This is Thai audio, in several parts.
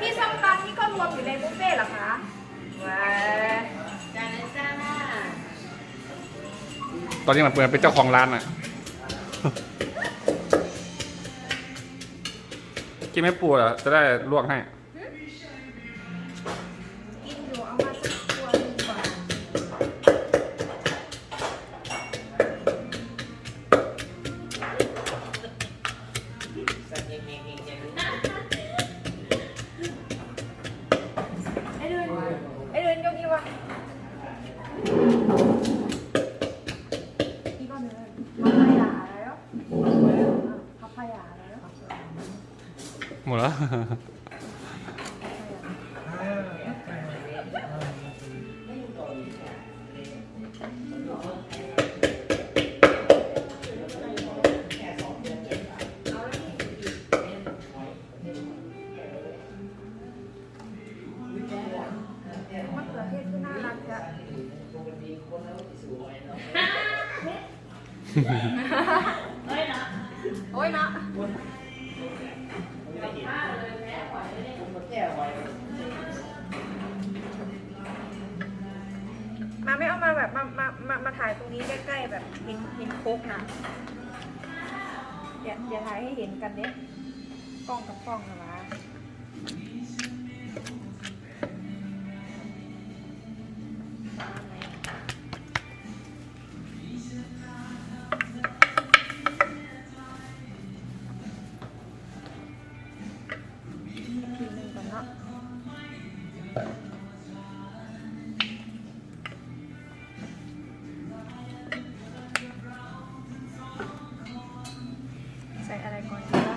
พี่ส้มตำนี่ก็รวมอยู่ในบุฟเฟ่ต์เหรอคะว้าจานนั้นจ้าตอนนี้มันเปิดเป็นเจ้าของร้านอะ กินไม่ปูอะจะได้ลวกให้ หมดแล้ว มะเขือเทศที่น่ารักจะโอ้ยเนาะ มาไม่เอามาแบบมามามามาถ่ายตรงนี้ใกล้ๆแบบเห็นเห็นโคกนะอย่าอย่าถ่ายให้เห็นกันเนี้ยกล้องกับกล้องนะวะ นึ่งก่อนเนาะใส่อะไรก่อนดีวะ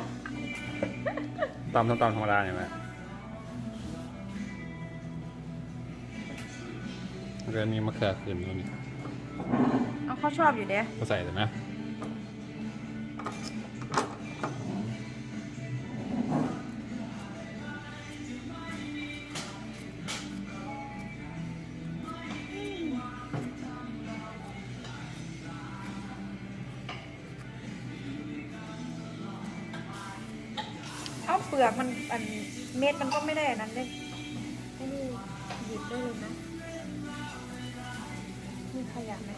ตำส้มตำธรรมดาอย่างไรเรื่องนี้มะเขือขึ้นแล้วนี่เอาเขาชอบอยู่เด้ก็ใส่แต่ไหม ลือกมันอันเม็ดมันก็ไม่ได้อันนั้นเด้ให้นี่หยิบได้เลยนะนี่ขยะไหม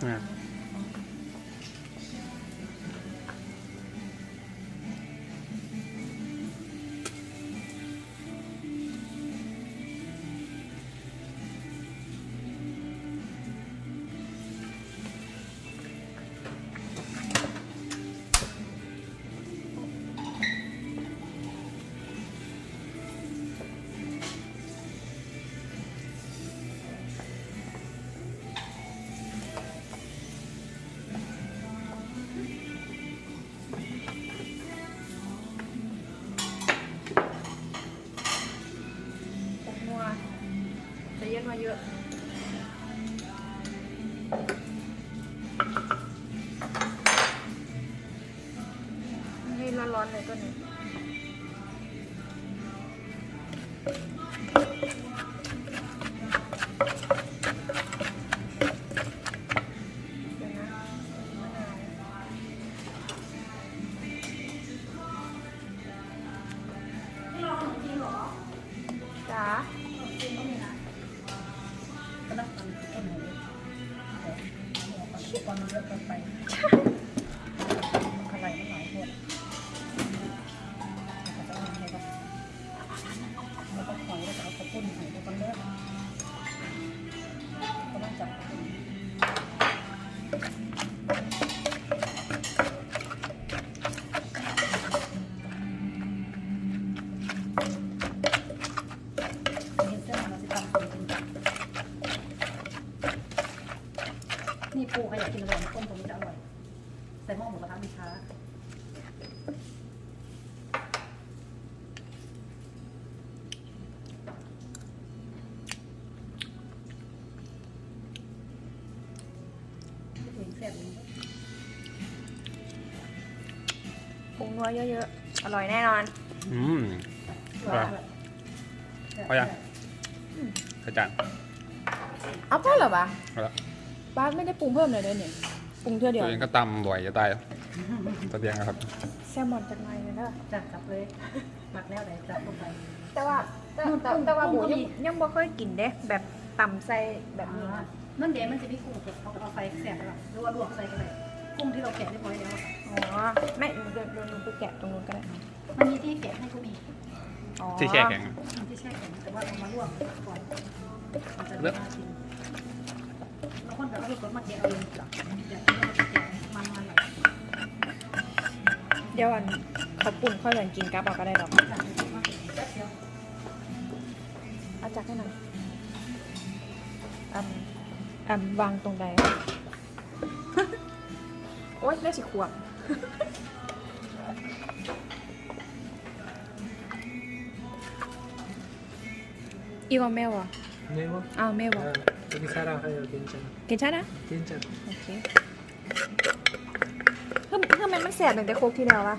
เลยก็เนี่ยเดี๋ยวนะมะนาวจ๋าก็ต้องทำต้นหมูตอนมันเยอะเกินไป นี่ปูใครอยากกินอร่อยต้มตรงนี้จะอร่อย ใส่หม้อหมูกระทะมีช้าเพลงแซ่บนี้ผงนัวเยอะๆ อร่อยแน่นอน อืมว่าเอายังขจานเอาพ่อเหรอปะเอาละ ป้าไม่ได้ปรุงเพิ่มเลยเด้อเนี่ยปรุงเท่าเดียวตัวเองก็ตำบ่อยจะตายตัวเดียงนะครับแซลมอนจากไหนเนี่ยนะจับจับเลยหมักแล้วไหนจับลงไป แต่ว่าแต่นู่นแต่กุ้งแต่ว่ากุ้บูงก็ยังมียังบ่เคยกินเด้แบบต่ำใส่แบบนี้นะมันเดี๋ยวมันจะมีกุ้งสดเขาเอาใส่แสบแล้วหรือว่าลวกใส่กันเลยกุ้งที่เราแกะเรียบร้อยแล้วอะอ๋อไม่เดี๋ยวเดี๋ยวหนูไปแกะตรงนู้นก็ได้มันมีที่แกะให้ก็มีอ๋อที่แช่แข็งอะมันที่แช่แข็งแต่ว่าเอามาลวกก่อนมันจะเลิได้กน่ากินบาง คนกับรถคนมาแกเอาเองเดี๋ยววันเขาปุ่นค่อยเหมือนกินกับเอาก็ได้หรอกเอาจักให้หน่อยอันอันวางตรงใดโอ๊ยได้สิขวบอีว่าแม่วะ นี่วะเอ้าวแม่วะ 여기 사랑해요 괜찮아 กินใช่นะ 괜찮아 โอเคเพิ่มเพิ่มมันมันแสบตั้งแต่โคกที่แล้วอะ